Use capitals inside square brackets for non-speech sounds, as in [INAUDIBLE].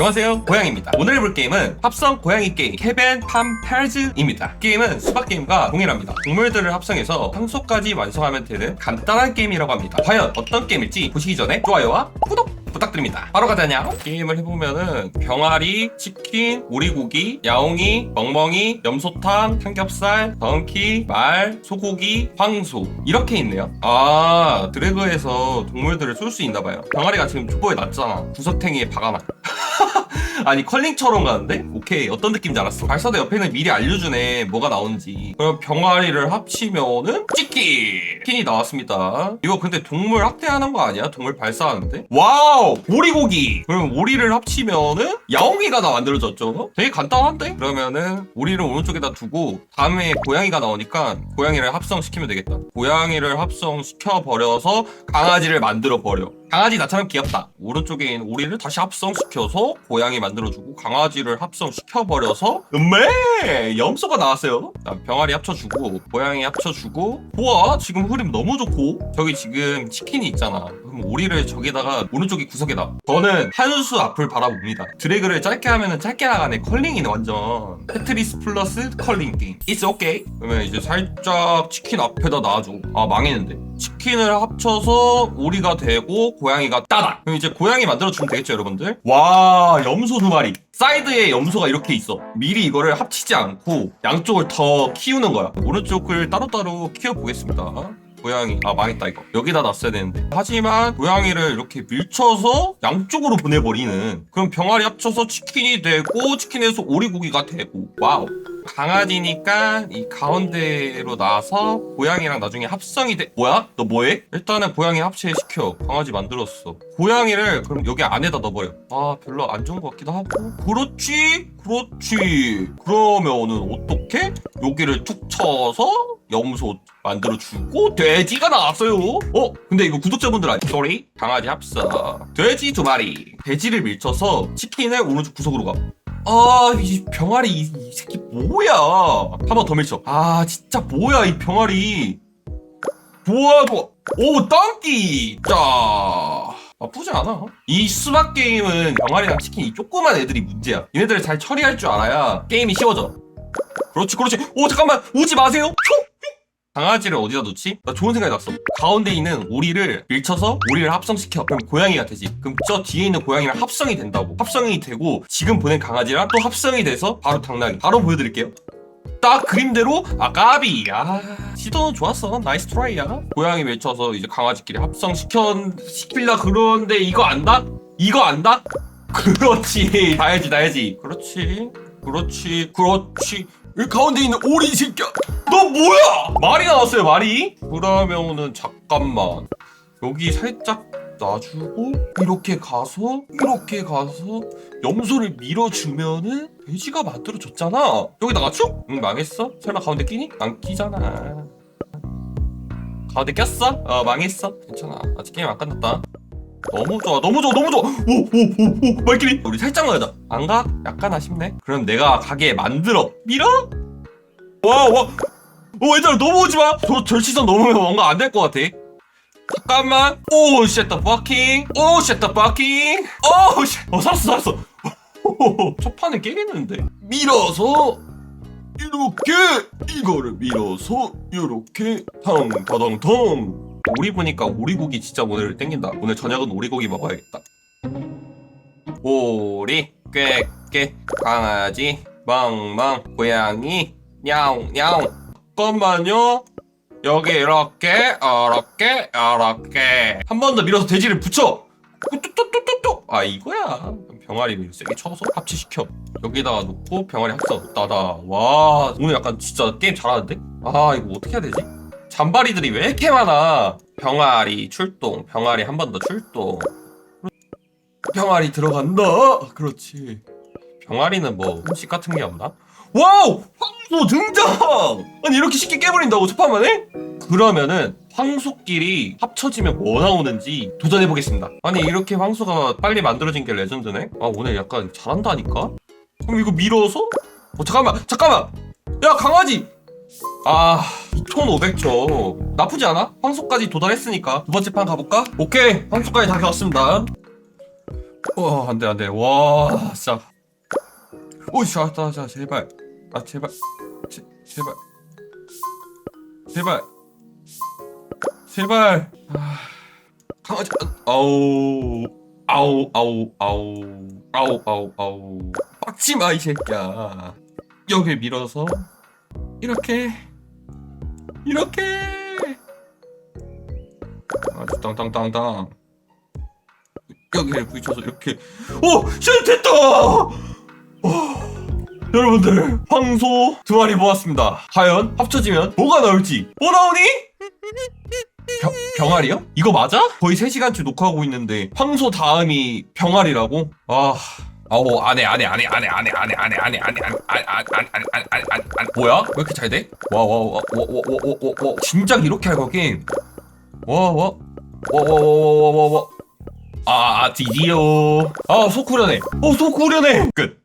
안녕하세요. 고양입니다. 오늘 해볼 게임은 합성 고양이 게임 캐벤 팜페즈입니다. 게임은 수박 게임과 동일합니다. 동물들을 합성해서 상소까지 완성하면 되는 간단한 게임이라고 합니다. 과연 어떤 게임일지 보시기 전에 좋아요와 구독 부탁드립니다. 바로 가자냐? 게임을 해보면은 병아리, 치킨, 오리고기, 야옹이, 멍멍이, 염소탕, 삼겹살, 덩키, 말, 소고기, 황소. 이렇게 있네요. 아 드래그에서 동물들을 쏠 수 있나봐요. 병아리가 지금 족보에 났잖아. 구석탱이에 박아놔 [LAUGHS] 아니 컬링처럼 가는데? 오케이. 어떤 느낌인지 알았어. 발사대 옆에는 미리 알려주네. 뭐가 나오는지. 그럼 병아리를 합치면은 치킨 치킨이 나왔습니다. 이거 근데 동물 학대하는 거 아니야? 동물 발사하는데? 와우! 오리고기! 그럼 오리를 합치면은 야옹이가 나 만들어졌죠 되게 간단한데? 그러면은 오리를 오른쪽에다 두고 다음에 고양이가 나오니까 고양이를 합성시키면 되겠다. 고양이를 합성시켜 버려서 강아지를 만들어 버려 강아지 나처럼 귀엽다. 오른쪽에 있는 오리를 다시 합성시켜서 고양이 만들어주고 강아지를 합성시켜버려서 음메 염소가 나왔어요. 그다음 병아리 합쳐주고 고양이 합쳐주고 좋아 지금 흐름 너무 좋고 저기 지금 치킨이 있잖아. 그럼 오리를 저기다가 오른쪽에 구석에다 저는 한 수 앞을 바라봅니다. 드래그를 짧게 하면은 짧게 나가네. 컬링이네 완전. 테트리스 플러스 컬링 게임. It's okay. 그러면 이제 살짝 치킨 앞에다 놔줘. 아 망했는데. 치킨을 합쳐서 오리가 되고 고양이가 따닥 그럼 이제 고양이 만들어주면 되겠죠 여러분들 와 염소 두 마리 사이드에 염소가 이렇게 있어 미리 이거를 합치지 않고 양쪽을 더 키우는 거야 오른쪽을 따로따로 키워보겠습니다 고양이. 아 망했다 이거. 여기다 놨어야 되는데. 하지만 고양이를 이렇게 밀쳐서 양쪽으로 보내버리는 그럼 병아리 합쳐서 치킨이 되고 치킨에서 오리고기가 되고. 와우 강아지니까 이 가운데로 나와서 고양이랑 나중에 합성이 돼. 뭐야? 너 뭐해? 일단은 고양이 합체시켜. 강아지 만들었어. 고양이를 그럼 여기 안에다 넣어버려. 아 별로 안 좋은 것 같기도 하고. 그렇지? 그렇지. 그러면은 어떻게 여기를 툭 쳐서 염소 만들어주고 돼지가 나왔어요. 어? 근데 이거 구독자분들 아니 쏘리 강아지 합성. 돼지 두 마리. 돼지를 밀쳐서 치킨을 오른쪽 구석으로 가 아, 이 병아리 이, 이 새끼 뭐야? 한 번 더 밀쳐. 아, 진짜 뭐야 이 병아리. 좋아, 좋아. 오, 땅기. 자, 나쁘지 않아. 이 수박 게임은 병아리랑 치킨 이 조그만 애들이 문제야. 얘네들을 잘 처리할 줄 알아야 게임이 쉬워져. 그렇지, 그렇지. 오, 잠깐만, 오지 마세요. 초! 강아지를 어디다 놓지? 나 좋은 생각이 났어. 가운데 있는 오리를 밀쳐서 오리를 합성시켜. 그럼 고양이가 되지. 그럼 저 뒤에 있는 고양이랑 합성이 된다고. 합성이 되고 지금 보낸 강아지랑 또 합성이 돼서 바로 당나귀. 바로 보여드릴게요. 딱 그림대로 아 까비 아 시도는 좋았어 나이스 트라이야 고양이 밀쳐서 이제 강아지끼리 합성시켜 시킬라 그러는데 이거 안다? 이거 안다? 그렇지 [LAUGHS] 나야지 나야지 그렇지 그렇지 그렇지 이 가운데 있는 오리 새끼야 너 뭐야? 말이 나왔어요 말이. 그러면은 잠깐만. 여기 살짝 놔주고 이렇게 가서 이렇게 가서 염소를 밀어주면은 돼지가 만들어졌잖아. 여기다가 쭉? 응 망했어? 설마 가운데 끼니? 안 끼잖아. 가운데 꼈어? 어 망했어. 괜찮아. 아직 게임 안 끝났다. 너무 좋아 너무 좋아 너무 좋아. 오오오오 말끼리. 우리 살짝만 하자 안 가? 약간 아쉽네. 그럼 내가 가게 만들어. 밀어? 와와 오 얘들아 넘어오지 마. 저 절치선 넘으면 뭔가 안 될 것 같아. 잠깐만. 오 쉣 더 버킹 오 쉣 더 버킹 오 쉣. 어 살았어 살았어. [LAUGHS] 첫 판에 깨겠는데? 밀어서 이렇게. 이거를 밀어서 이렇게. 탕다당탕 오리 보니까 오리고기 진짜 오늘 땡긴다. 오늘 저녁은 오리고기 먹어야겠다. 오리 꾀꾀 강아지 멍멍. 고양이 냐옹 냐옹 잠깐만요. 여기 이렇게 이렇게 이렇게. 한 번 더 밀어서 돼지를 붙여. 뚝뚝뚝뚝뚝 아 이거야. 병아리를 세게 쳐서 합체시켜. 여기다가 놓고 병아리 합쳐 따다 와 오늘 약간 진짜 게임 잘하는데? 아 이거 어떻게 해야 되지? 잔바리들이 왜 이렇게 많아? 병아리 출동 병아리 한 번 더 출동. 병아리 들어간다. 그렇지. 병아리는 뭐 음식 같은 게 없나 와우 황소 등장 아니 이렇게 쉽게 깨버린다고 첫 판만에 그러면은 황소끼리 합쳐지면 뭐 나오는지 도전해 보겠습니다. 아니 이렇게 황소가 빨리 만들어진 게 레전드네. 아 오늘 약간 잘한다니까. 그럼 이거 밀어서? 어 잠깐만 잠깐만. 야 강아지. 아 2,500초 나쁘지 않아? 황소까지 도달했으니까 두 번째 판 가볼까? 오케이 황소까지 다 갔습니다. 와 안돼 안돼 와 진짜 오씨 아따 자 제발. 아 제발. 제, 제발. 제발. 제발. 아. 강아지 아우. 아우 아우 아우. 아우 아우 아우. 빡지 마이 새끼야. 여기 밀어서 이렇게 이렇게. 아주 땅땅땅땅. 여기를 부딪혀서 이렇게. 오! 쉣 됐다! 오, 여러분들 황소 두 마리 모았습니다 과연 합쳐지면 뭐가 나올지 뭐 나오니? 병, 병아리요? 이거 맞아? 거의 3시간째 녹화하고 있는데 황소 다음이 병아리라고? 아... 아우 안해 안해 안해 안해 안해 안해 안해 안해 안해 안해 뭐야? 왜 이렇게 잘 돼? 와 와 와 와 와 와와와 진짜 이렇게 할 거긴 와와와와와와와와 아 드디어 아속 후련해 어속 후련해 끝